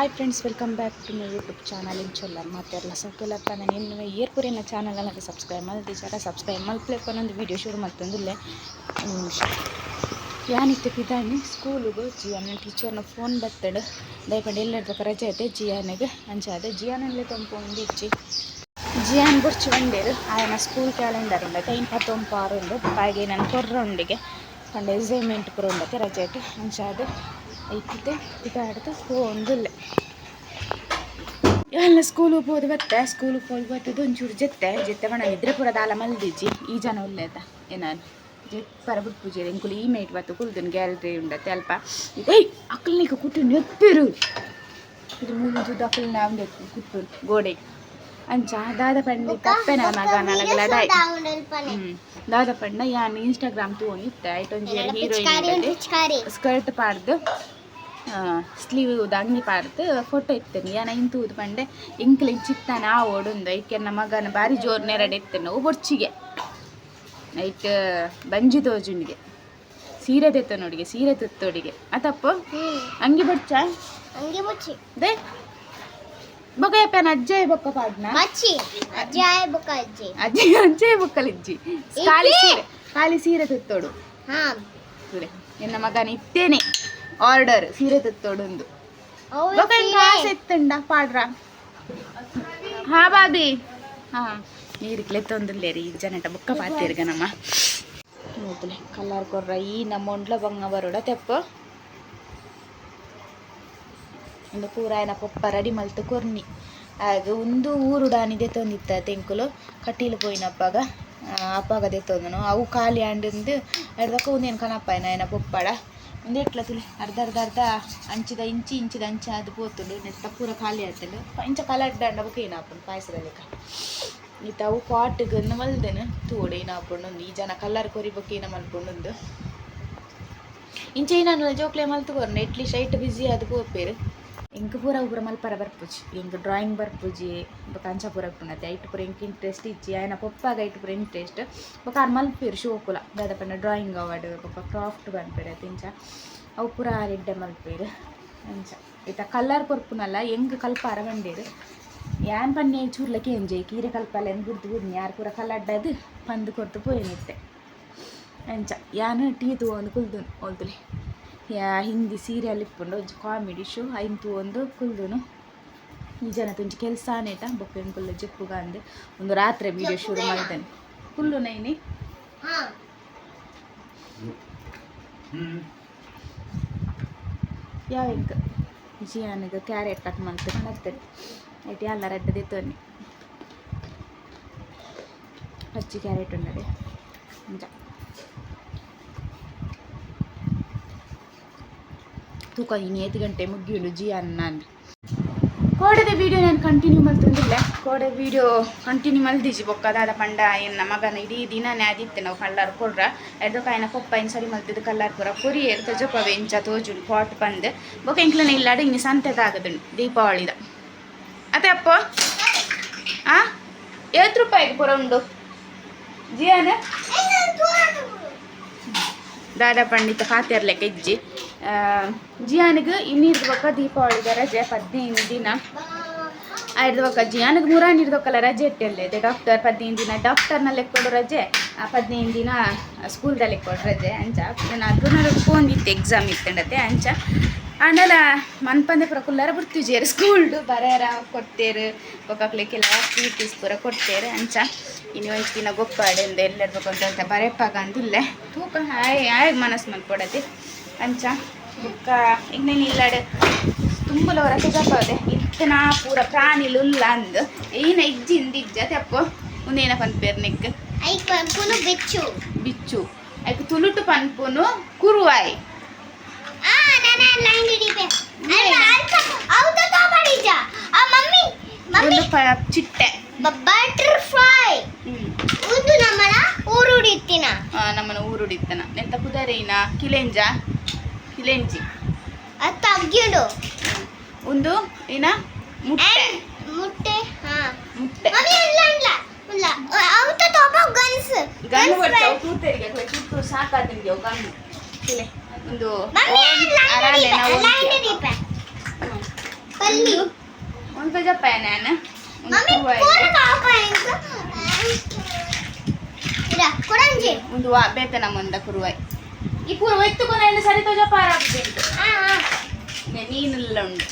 Hi friends welcome back to my YouTube channel in ಚೊಲ್ಲರ್ ಮಾತಾಡಲ್ಲ ಸಕ್ಕಲ್ಲಪ್ಪ ನಾನು ಏನು ಏರ್ ಪುರಿನ ಚಾನಲ್ ನನಗೆ ಸಬ್ಸ್ಕ್ರೈಬ್ ಮಾಡಿ ಟೀಚರ ಸಬ್ಸ್ಕ್ರೈಬ್ ಮಾಡ್ಬೇಕು ಅನ್ನೊಂದು ವಿಡಿಯೋ ಶುರು ಮಾಡ್ತಂದಿಲ್ಲ ಯಾನಿತ್ತೆ ಪಿದಾನಿ ಸ್ಕೂಲಿಗೆ ಜಿಯಾನ ಟೀಚರ್ನ ಫೋನ್ ಬತ್ತಡು ಎಲ್ಲ ಎಲ್ಲರ್ದಕ್ಕೆ ರಜೆ ಐತೆ ಜಿಯಾನಿಗೆ ಅಂಚಾದೆ ಜಿಯಾನಲ್ಲಿ ತಂಪೊಂದು ಇಚ್ಚಿ ಜಿಯಾನ್ ಬುರ್ಚಿ ಒಂದೇರು ಆಯನ ಸ್ಕೂಲ್ ಕ್ಯಾಲೆಂಡರ್ ಉಂಡತೆ ಇಪ್ಪತ್ತೊಂದು ಆರು ಉಂಡು ಹಾಗೆ ನಾನು ಕೊರ್ರ ಉಂಡಿಗೆ ಪಂಡ ಎಕ್ಸೈನ್ಮೆಂಟ್ ಪುರ ಉಂಡತೆ ರಜೆ ಐತೆ ಅಂಚಾದೆ ಐತಿದ್ದೆ. ಇದಾಡ್ದು ಹೋಂದಿಲ್ಲ ಎಲ್ಲ ಸ್ಕೂಲಿಗೆ ಹೋದ್ ಬತ್ತೆ ಸ್ಕೂಲಿಗೆ ಹೋಗಿ ಬತ್ತದು ಒಂಚೂರು ಜೆತ್ತೆ ಜೆತ್ತೆ ಬಣ್ಣ ನಿದ್ರೆ ಪುರ ದಾಲ ಮಲ್ದಿಜ್ಜಿ ಈ ಜನ ಉಲ್ಲೇದ ಏನಾನು ಪರ ಬಿಟ್ಟು ಪೂಜೆ ಇಂಕುಲು ಈ ಮೇಟ್ ಬತ್ತು ಕುಲ್ದನ್ ಗ್ಯಾಲರಿ ಉಂಡತ್ತೆ ಅಲ್ಪ. ಏಯ್ ಅಕ್ಕಲ್ನಿಗೆ ಕುಟ್ಟು ನೆಪ್ಪಿರು ಇದು ಮುಂದು ಅಕ್ಕಲ್ನ ನಾವು ಕುಟ್ಟು ಗೋಡೆ. ಅಂಚ ದಾದ ಪಂಡಿ ತಪ್ಪೆನ ಮಗ ದಾದ ಪಂಡ ಯಾನ್ ಇನ್ಸ್ಟಾಗ್ರಾಮ್ ತೂನಿ ಇತ್ತೆ ಐಟೊಂಜಿ ಹೀರೋಯಿನ್ ಸ್ಕರ್ಟ್ ಪಾಡ್ದು. ಸ್ಲೀವ್ ಅಂಗಿ ಪಾಡ್ದು ಫೋಟೋ ಇತ್ತೇನೆ ಯಾನ ಇಂತೂದು ಪಂಡೆ ಇಂಕ್ಲಿ ಚಿತ್ತಾನ ಆ ಓಡುಂದು. ಐಕೆ ನಮ್ಮ ಮಗನ ಬಾರಿ ಜೋರ್ ನೆರಡು ಇತ್ತೇನೆ ನಾವು ಬೊರ್ಚಿಗೆ ಐಟ್ ಬಂಜಿ ತೋಜುಂಡಿಗೆ ಸೀರೆ ತೆತ್ತ ನೋಡಿಗೆ ಸೀರೆ ತೆತ್ತೋಡಿಗೆ ಅತಪ್ಪ ಅಂಗಿ ಬೊಚ್ಚ ಅಂಗಿ ಮುಚ್ಚಿ ದೇ. ಬಗ್ಗೆ ಯಪ್ಪನ ಅಜ್ಜ ಬೊಕ್ಕ ಪಾಡ್ನ? ಮಚ್ಚಿ ಅಜ್ಜಾಯ ಬೊಕ್ಕ ಅಜ್ಜಿ. ಅಜ್ಜಿ ಅಜ್ಜೆ ಬೊಕ್ಕಲಿಜ್ಜಿ ಖಾಲಿ ಸೀರೆ ಖಾಲಿ ಸೀರೆ ತೆತ್ತೋಡು ಹಾ. ಸರಿ ನಿನ್ನ ಮಗನ ಇತ್ತೇನೆ ಆರ್ಡರ್ ಅವ್ಳು ಬೊಕ ಇಂಕ ಆಸೆ ಇತ್ತಂಡ ಪಾಡ್ರ. ಹಾ ಬಾಬಿ. ಹಾ. ನೀರಿಕ್ಲೆ ತೊಂದಿಲ್ಲ ರೀ ಜನಟ ಬುಕ್ಕ ಪಾತಿರ್ಗ ನಮ್ಮ. ನೋಡ್ಲೆ ಕಲರ್ ಕೊರ್ರ ಈ ನಮ್ಮ ಒಂಡ್ಲ ಬಂಗ ಬರೋಡ ತೆಪ್ಪ. ಒಂದು ಪೂರ ಆಯ್ನ ಪೊಪ್ಪ ರೆಡಿ ಮಲ್ತು ಕೊರ್ನಿ. ಆಗ ಒಂದು ಊರು ಡಾನಿದೆ ತೊಂದಿತ್ತ ತೆಂಕುಲು. ಕಟೀಲು ಪೋಯಿನಪ್ಪಾಗ ಆ, ತಂದನು. ಅವು ಖಾಲಿ ಅಂಡಿಂದು ಎಡ್ದಕ್ಕ ಒಂದೇನು ಕಣಪ್ಪ ಏನ ಪೊಪ್ಪಡ. ಒಂದು అర్ధ అర్ధ ಅರ್ಧ ಅಂಚಿದ ಇಂಚಿ, ಇಂಚಿದ ಅಂಚ ಅದು ಪೋತುಂಡು. ನೆತ್ತ ಪೂರ ಖಾಲಿ ಆತಂಡು ಇಂಚ ಕಲರ್ ದಂಡ ಬುಕ್ಕ ಏನಾಪುಂಡು ಪಾಯಸದಲ್ಲಿ ಈತ ಅವು ಪಾಟ್ಗೆ ಮಲ್ದೆನು ತೋಡೆ ಏನಾಪುಂಡು ಒಂದು ಈ ಜನ ಕಲರ್ ಕೊರಿ ಬುಕ್ಕ ಏನ ಮಲ್ಪುಂಡು ಇಂಚ ನಾನು ಜೋಕ್ಲೆ ಮಲ್ತುಕೊರ್ನ. ಎಟ್ಲೀಸ್ಟ್ ಐಟ್ ಬಿಸಿ ಅದು ಪೋಪೇರು. ಇಂಕ ಪೂರ ಪೂರ ಮಲ್ಪರ ಬರ್ಪುಜಿ ಇಂಕ ಡ್ರಾಯಿಂಗ್ ಬರ್ಪುಜಿ ಬೊಕ ಅಂಚ ಪೂರ ಪುನತೆ ಐಟ್ ಪೂರ ಇಂಕ ಇಂಟ್ರೆಸ್ಟ್ ಇಚ್ಚಿ ಆಯ್ನ ಪೊಪ್ಪಾಗ ಐಟ್ ಪೂರ ಇಂಟ್ರೆಸ್ಟ್ ಬೊಕ ಆರ್ ಶೋಕುಲ ದಾದ ಪಂಡ ಡ್ರಾಯಿಂಗ್ ಅವಾರ್ಡ್ ಬೊಕ ಕ್ರಾಫ್ಟ್ ಬನ್ಪೇರು ತಿಂಚ ಅವು ಪೂರ ಆರೆಡ್ಡೆ ಮಲ್ಪೇರು ಅಂಚ ಇತ್ತ ಕಲರ್ ಕೊರ್ಪುನಲ್ಲ ಕಲ್ಪ ಕಲ್ಪಾರ ಬಂಡೇರು ಯಾನ್ ಪನ್ನೆ ಚೂರ್ಲಕ್ಕೆ ಎಂಜಾಯ್ ಕೀರೆ ಕಲ್ಪಲ್ಲ ಎಂದು ಗುರ್ದು ಗುರ್ನಿ ಯಾರು ಪೂರ ಕಲ್ಲಡ್ಡದು ಪಂದು ಕೊರ್ತು ಪೋಯನಿತ್ತೆ ಅಂಚ ಯಾನು ಟೀ ತಗೊಂಡು ಕುಲ್ದು ಓಲ್ತುಲಿ ಯಾ ಹಿಂದಿ ಸೀರಿಯಲ್ ಇಪ್ಪುಂಡು ಒಂಜಿ ಕಾಮಿಡಿ ಶೋ ಐಂತು ಒಂದು ಕುಲ್ದುನು. ಈ ಜನ ತುಂಚು ಕೆಲಸ ಆನೇಟ ಬೊಕ್ಕ ಕುಲ್ಲ ಜಿಪ್ಪುಗ ಅಂದೆ ಒಂದು ರಾತ್ರಿ ವಿಡಿಯೋ ಶುರು ಮಾಡ್ತೇನೆ. ಕುಲ್ಲು ನೈನಿ? ಯಾವ ಇಂಕ ಜಿಯಾನಿಗೆ ಕ್ಯಾರೆಟ್ ಕಟ್ ಮಾಡ್ತೇನೆ ಮಾಡ್ತೇನೆ. ಆಯ್ತು ಎಲ್ಲ ರೆಡ್ಡದಿ ತೋನಿ ಹಚ್ಚಿ ಕ್ಯಾರೆಟ್ ಉಂಡದೆ ನಿಜ ತೂಕ ಇನ್ನು ಐದು ಗಂಟೆ ಮುಗಿಯುಂಡು ಜಿಯಾನ್ ನಾನು ಕೋಡೆದ ವಿಡಿಯೋ ನಾನು ಕಂಟಿನ್ಯೂ ಮಾಡ್ತಿಲ್ಲ ಕೋಡೆ ವಿಡಿಯೋ ಕಂಟಿನ್ಯೂ ಮಲ್ದಿಜಿ ಬೊಕ್ಕದಾದ ಪಂಡ ಎನ್ನ ಮಗನ ಇಡೀ ದಿನ ನ್ಯಾದಿತ್ತೆ ನಾವು ಕಲ್ಲರ್ ಕೊಡ್ರ ಎದ್ದು ಕಾಯಿನ ಕೊಪ್ಪ ಇನ್ ಸರಿ ಮಲ್ತಿದ್ದು ಕಲ್ಲರ್ ಪುರ. ಪುರಿ ಎರ್ ತಜಪ ವೆಂಚ ತೋಜುಡು ಪಾಟ್ ಬಂದು. ಬೊಕ್ಕ ಇಂಕ್ಲನ ಇಲ್ಲಾಡ ಇನ್ನು ಸಂತೆದಾಗದುಂಡು ದೀಪಾವಳಿದ. ಅತ್ತೆ ಅಪ್ಪ, ಆ? ಏತ್ ರೂಪಾಯಿ ಪುರ ಉಂಡು. ಜಿಯಾನ ದಾದಾ ಪಂಡಿತ ಲೆಕ್ಕ ಇಜ್ಜಿ. ಜಿಯಾನಿಗೆ ಇನ್ನಿರ್ದು ಬೊಕ್ಕ ದೀಪಾವಳಿದ ರಜೆ ಹದಿನೈದು ದಿನ. ಆಯ್ದು ಬೊಕ್ಕ ಜಿಯಾನಿಗೆ ಮೂರಾನ್ ಇರ್ದೊಕ್ಕಲ್ಲ ರಜೆ ಇಟ್ಟೆಲ್ಲ ಇದೆ ಡಾಕ್ಟರ್ ಹದಿನೈದು ದಿನ ಡಾಕ್ಟರ್ನ ಲೆಕ್ಕೊಡು ರಜೆ, ಆ ಹದಿನೈದು ದಿನ ಸ್ಕೂಲ್ದ ಲೆಕ್ಕೊಡು ರಜೆ ಅಂಚ. ಅದ್ರ ಇತ್ತು ಎಕ್ಸಾಮ್ ಇತ್ತಂಡತ್ತೆ ಅಂಚ. ಆಂಡಲ ಮನ್ಪಂದೆ ಪುರ ಮೃತ್ಯುಜೆರ್ ಸ್ಕೂಲ್ ಸ್ಕೂಲ್ಡು ಬರೆಯರ ಕೊಡ್ತೇರು ಬೊಕ್ಕಕ್ಲೆಕ್ಕೆಲ್ಲ ಆಕ್ಟಿವಿಟೀಸ್ ಪೂರ ಕೊಡ್ತೇರು ಅಂಚ. ಇನ್ನು ಒಂದು ದಿನ ಗೊಪ್ಪಾಡೆಂದು ಎಲ್ಲಿರ್ಬೇಕು ಅಂತ ಬರೆಯಪ್ಪಾಗ ಅಂದಿಲ್ಲೇ. ತೂಕ ಹಾಯ್ ಹಾಯ್ ಮನಸ್ಸು ಮಲ್ಕೊಡತ್ತೆ ಅಂಚ ಬುಕ್ಕ ಈಗ ನೀನು ಇಲ್ಲಾಡೆ ತುಂಬಲ ಸಿಗಪ್ಪದೆ ಇತ್ತನ ಪೂರ ಪ್ರಾಣಿಲುಲ್ಲ ಅಂದು. ಏನ ಇಜ್ಜಿ ಇಜ್ಜತೆ ಅಪ್ಪ. ಮುಂದೇನ ಪನ್ಪೇರ್ ನಿಕ್ ಪನ್ಪುನು ಬಿಚ್ಚು. ಬಿಚ್ಚು. ಆಯ್ಕೆ ತುಳುಟು ಪನ್ಪುನು ಕುರುವಾಯಿ. ಆ ನಾನ ಲೈನ್ ಹಿಡಿಬೆ ಅಲ್ಲ ಅಲ್ಪ ಔತ ತೋಬಡಿಜ ಆ ಮಮ್ಮಿ ಮಮ್ಮಿ ಒಂದು ಪ ಚಿಟ್ಟೆ ಬಟರ್ಫ್ಲೈ ಹ್ಮ್ ಉಂದು ನಮ್ಮನ ಊರುಡಿತ್ತಿನ ಆ, ನಮ್ಮನ ಊರುಡಿತ್ತನ ನೆತ್ತ ಕುದರೇನ ಕಿಲೆಂಜ ಕಿಲೆಂಜಿ ಅದು ತಗ್ಗಿಡು ಹ್ಮ್. ಒಂದು ಏನ ಮುಟ್ಟೆ ಮುಟ್ಟೆ ಹಾ ಮುಟ್ಟೆ ಮಮ್ಮಿ ಇಲ್ಲ ಇಲ್ಲ ಬರ್ತಾವ ತೂತರಿಗೆ ತುತ್ತು ಸಾಕಾತಿಗೆ ಗಣ್ಣು ಕಿಲೆ ಒಂದು ನಾವು ಲೈನ್ ಹಿಡಿಬೆ ಹ್ಮ್. ಪಲ್ಲಿ ಒಂದು. ಜಪ್ಪ ನಾನು ಕೊಡಂಜಿರ ಕೊಡಂಜಿ ಒಂದು ವಾ ನಮ್ಮಂದ ಮಂದ ಕುರುವಾಯ್ ಈ ಪೂರ್ವ ಎತ್ತುಕೊಂಡ ಎಂದು ಸರಿ ತೋಜ ಪಾರಾಗಿದೆ ಮೀನೆಲ್ಲ ಉಂಟು.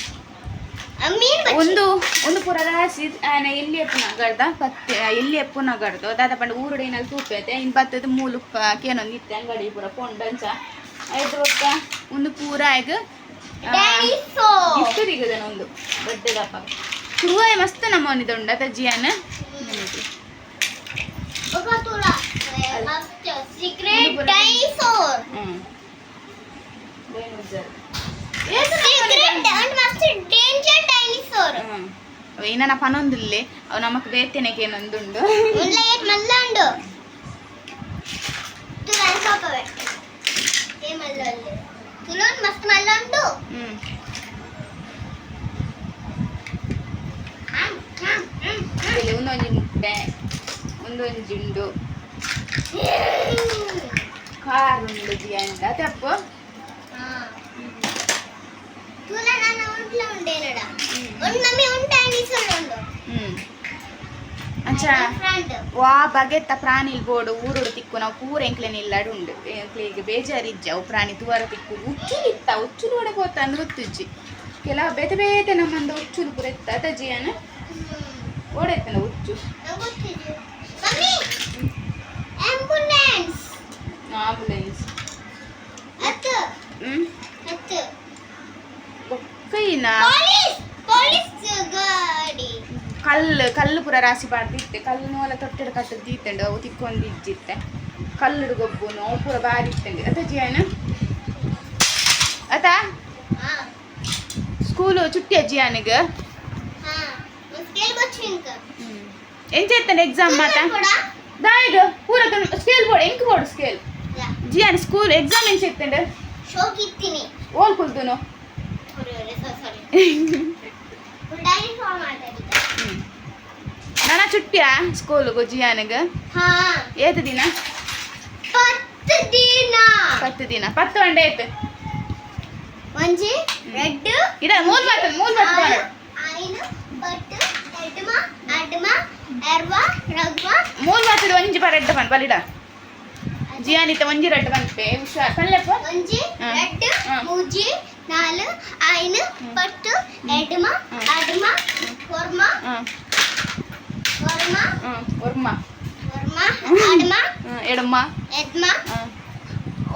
ಒಂದು ಒಂದು ಪೂರ ರಾಸಿ ಆನೆ ಎಲ್ಲಿ ಎಪ್ಪು ನಗರ್ದ ಪತ್ತೆ ಎಲ್ಲಿ ಎಪ್ಪು ನಗರ್ದ. ದಾದ ಪಂಡ ಊರುಡೆ ಏನಾದ್ರು ತೂಪೈತೆ ಇನ್ನು ಬತ್ತದ ಮೂಲು ಕೇನೊಂದು ಇತ್ತೆ ಅಂಗಡಿ ಪೂರ ಫೋನ್ ಬಂಚ ಆಯ್ತು ಒಂದು ಪೂರ ಆಯ್ತು. ಗಿಫ್ಟ್ ತೆಗೆದನ ಒಂದು ಬಡ್ಡೆ ದಪ್ಪ ಕುರುವಾಯ್ ಮಸ್ತ್ ನಮ್ಮ ಒಂದಿದುಂಡ ಅದ ಜಿಯಾನ ಒಬ್ಬ ಸೀಕ್ರೆಟ್ ಡೈನೋಸಾರ್ ಅವ್ ಸೀಕ್ರೆಟ್ ಡೇಂಜರ್ ಡೈನೋಸಾರ್ ನಮಕ್ ಬೇತೆನೆಗೆ ಏನೊಂದುಂಡು ಇಲ್ಲ ಮಸ್ತ್ ಮಲ್ಲ ಉಂಡು ಹ್ಮ್ ಒಂದೊಂದು ಉಂಡು ఉండు ಹ್ಮ್ ಅಂಚ ఫ్రెండ్ ವಾ ಬಗೆತ್ತ ಪ್ರಾಣಿಲ್ ಬೋಡು ಊರುಡು ತಿಕ್ಕು ನಾವು ಪೂರ ಎಂಕ್ಲೆನ್ ಇಲ್ಲಾಡು ಉಂಡು ಎಂಕ್ಲೆಗೆ ಬೇಜಾರಿಜ್ಜ ಅವು ಪ್ರಾಣಿ ತೂವರ ತಿಕ್ಕು ಉಚ್ಚುಲಿತ್ತ ಉಚ್ಚುಲು ಒಡೆ ಹೋತ ಅಂದ್ರೆ ಗೊತ್ತುಜ್ಜಿ ಕೆಲ ಬೇತೆ ಬೇತೆ ನಮ್ಮಂದು ಉಚ್ಚುಲು ಪೂರ ಎತ್ತ ತಜಿಯನ ಓಡೆತ್ತನ ಉಚ್ಚು ಅತ್ತು ಬೊಕ್ಕೈನ ಕಲ್ಲು ಕಲ್ಲು ಪೂರ ರಾಶಿ ಬಾಡ್ದಿತ್ತೆ. ಕಲ್ಲು ನೋಲ ತೊಟ್ಟೆಡು ಕಟ್ಟದ್ದು ದೀತಂಡು ಅವು ತಿಕ್ಕೊಂಡು ಇಜ್ಜಿತ್ತೆ ಕಲ್ಲುಡು ಗೊಬ್ಬುನು ಅವು ಪೂರ ಬಾರಿ ಇತ್ತಂಡು. ಅತ ಜಿಯನ ಅತ ಸ್ಕೂಲು ಚುಟ್ಟಿ ಜಿಯಾನಿಗೆ ಎಂಚ ಎಕ್ಸಾಮ್ ಮಾತಾ? ದಾಯಿಗ ಪೂರ ಸ್ಕೇಲ್ ಬೋರ್ಡ್ ಎಂಕ್ ಬೋರ್ಡ್ ಸ್ಕೇಲ್ ಜಿಯಾನ್ ಸ್ಕೂಲ್ ಎಕ್ಸಾಮ್ ಏನು ಎತ್ತಂಡ ಶೋಕ್ ಓನ್ ಓಲ್ ಕುಲ್ತುನು? ನನ್ನ ಚುಟ್ಟಿಯಾ ಸ್ಕೂಲ್ಗು ಜಿಯಾನಿಗೆ? ಹಾ. ಏತು ದಿನ? ಪತ್ತು ದಿನ. ಪತ್ತು ದಿನ. ಪತ್ತು ಒಂಡೆ ಏತು. ಒಂಜಿ? ರೆಡ್ ಇಡ ಮೂಲ್ ಮಾತು ಮೂಲ್ ಮಾತು ಐನು ಬಟ್ ಎಡ್ಮ ಅಡ್ಮ ಎರ್ವ ರಗ್ವ ಮೂಲ್ ಮಾತು ಒಂಜಿ ಬರಡ್ಡ ಪನ್ ಬಲಿಡ ಜಿಯಾನಿತ ಒಂಜಿ ರಡ್ಡ ಪನ್ಪೆ ಹುಷಾರ್ ಪಲ್ಲೆಪ್ಪ ಒಂಜಿ ಹಾ. ರೆಡ್ ಹಾ. ಮೂಜಿ ನಾಲು ಐನು ಬಟ್ ಎಡ್ಮ ಹಾ. ಅಡ್ಮ ಕೊರ್ಮ ಹ್ಮ್ ಕೊರ್ಮ ಹ್ಮ್ ಒರ್ಮ ಕೊರ್ಮ ಅಡ್ಮ ಹ್ಮ್ ಎಡಮ್ಮ ಎದ್ಮ ಹ್ಮ್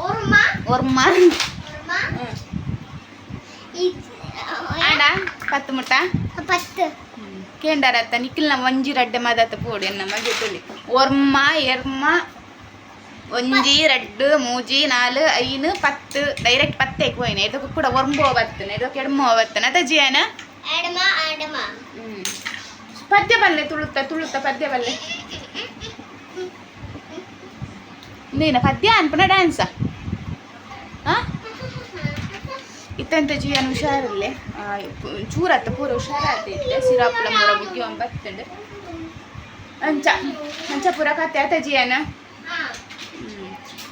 ಓರ್ಮ ಒರ್ಮ ಓರ್ಮ ಹ್ಮ್ ಇದ್ ಆಡ ಪತ್ತು ಮುಟ್ಟ ಪತ್ತು ಕೇಂಡಾರತ್ತ ನಿಖಿಲ್ನ ಒಂಜಿ ರಡ್ಡೆ ಮದತ್ತ ಪೋಡಿ ಎನ್ನ ಮಗೆ ತುಳಿ ಒರ್ಮ ಎರ್ಮ ಒಂಜಿ ರಡ್ಡು ಮೂಜಿ ನಾಲು ಐನು ಪತ್ತು ಡೈರೆಕ್ಟ್ ಪತ್ತೆ ಹೋಯ್ನ ಇದಕ್ಕೆ ಕೂಡ ಒರ್ಂಬೋ ಬತ್ತನ ಇದಕ್ಕೆ ಎಡ್ಮೋ ಬತ್ತನ ಅದ ಜಿಯಾನ ಎಡ್ಮ ಅಡ್ಮ ಪದ್ಯ ಬಲ್ಲೆ ತುಳುತ್ತ ತುಳುತ್ತ ಪದ್ಯ ಬಲ್ಲೆ ನೀನ ಪದ್ಯ ಅನ್ಪನ ಡ್ಯಾನ್ಸ ಇತ್ತಂತ ಜಿಯನ್ ಹುಷಾರಿಲ್ಲೆ ಚೂರತ್ತ ಪೂರ ಹುಷಾರಾತಿದ್ದೆ ಸಿರಾಪುಲ ಮೂರ ಬುಗ್ಗಿ ಒಂದು ಬತ್ತಂಡು ಅಂಚ ಅಂಚ ಪೂರ ಕತೆ ಆತ ಜಿಯನ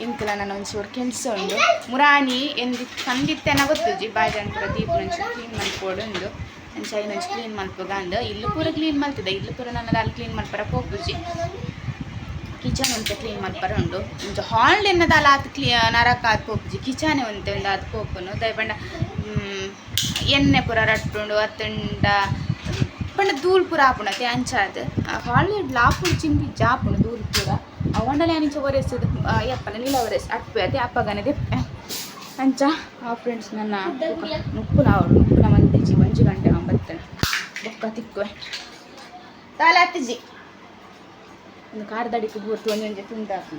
ಇಂಕಲ ನನ್ನ ಒಂಚೂರು ಕೆಲಸ ಉಂಡು ಮುರಾನಿ ಎಂದಿ ತಂದಿತ್ತೆನ ಗೊತ್ತುಜಿ ಪೂರ ದೀಪ ನಂಚು ಕ್ಲೀನ್ ಮಲ್ಪೋಡು ಉಂಡು ಅಂಚ ನಂಚು ಕ್ಲೀನ್ ಮಾಡ್ಕೋಗ ಅಂದು. ಇಲ್ಲು ಪೂರ ಕ್ಲೀನ್ ಮಾಡ್ತಿದ್ದೆ. ಇಲ್ಲು ಪೂರ ನನ್ನ ಅಲ್ಲಿ ಕ್ಲೀನ್ ಮಲ್ಪರ ಹೋಗುಜಿ ಕಿಚನ್ ಒಂದು ಕ್ಲೀನ್ ಮಾಡ್ಬಾರ ಉಂಡು ಒಂದು ಹಾಲ್ ಎನ್ನದಲ್ಲ ಅದು ಕ್ಲೀ ನರಕ ಅದು ಹೋಗುಜಿ ಕಿಚನೆ ಒಂತೆ ಒಂದು ಅದು. ಹೋಗುನು ದಯಪಂಡ ಎಣ್ಣೆ ಪೂರ ರಟ್ಟುಂಡು ಅತ್ತಂಡ ಪಂಡ ಧೂಳು ಪೂರ ಆಪುಣತೆ ಅಂಚಾದ ಹಾಲ್ ಲಾಪುಡು ಚಿಂಪಿ ಜಾಪುಂಡು ಧೂಳು ಪೂರ. ಅನಿಚ ಒರೆಸುದು ಯಪ್ಪನ ನೀಲ ಒರೆಸ್ ಅಪ್ಪೆ, ಅದೇ ಅಪ್ಪಗನೆ ದೆಪ್ಪೆ ಅಂಚ, ಆ ಫ್ರೆಂಡ್ಸ್ ನನ್ನ ನುಪ್ಪುನ ಅವಳು ನುಪ್ಪುನ ಮಂದಿಜಿ ಒಂಜಿ ಗಂಟೆ ಒಂಬತ್ತನ ಬೊಕ್ಕ ತಿಕ್ಕುವೆ. ತಾಲ ಹತ್ತಿಜಿ ಒಂದು ಕಾರ್ದಡಿக்கு ಬೂರ್ತು ಒಂಜಿ ತುಂಡಾಕು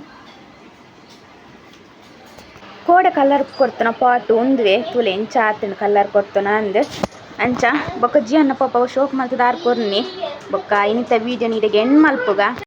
ಕೋಡೆ ಕಲರ್ ಕೊಡ್ತಾನ ಪಾಟ್ ಒಂದುವೆ ತುಲೆ ಎಂಚ ಆತನ ಕಲರ್ ಕೊಡ್ತಾನ ಅಂದ್. ಅಂಚ, ಬೊಕ್ಕ ಜಿ ಅನ್ನ ಪಾಪ ಶೋಕ್ ಮಲ್ತದ ಆರ್ ಕೊರ್ನಿ. ಬೊಕ್ಕ ಇನ್ನಿತ ವೀಡಿಯೋ ನೀಡಿಗೆ ಎಣ್ ಮಲ್ಪುಗ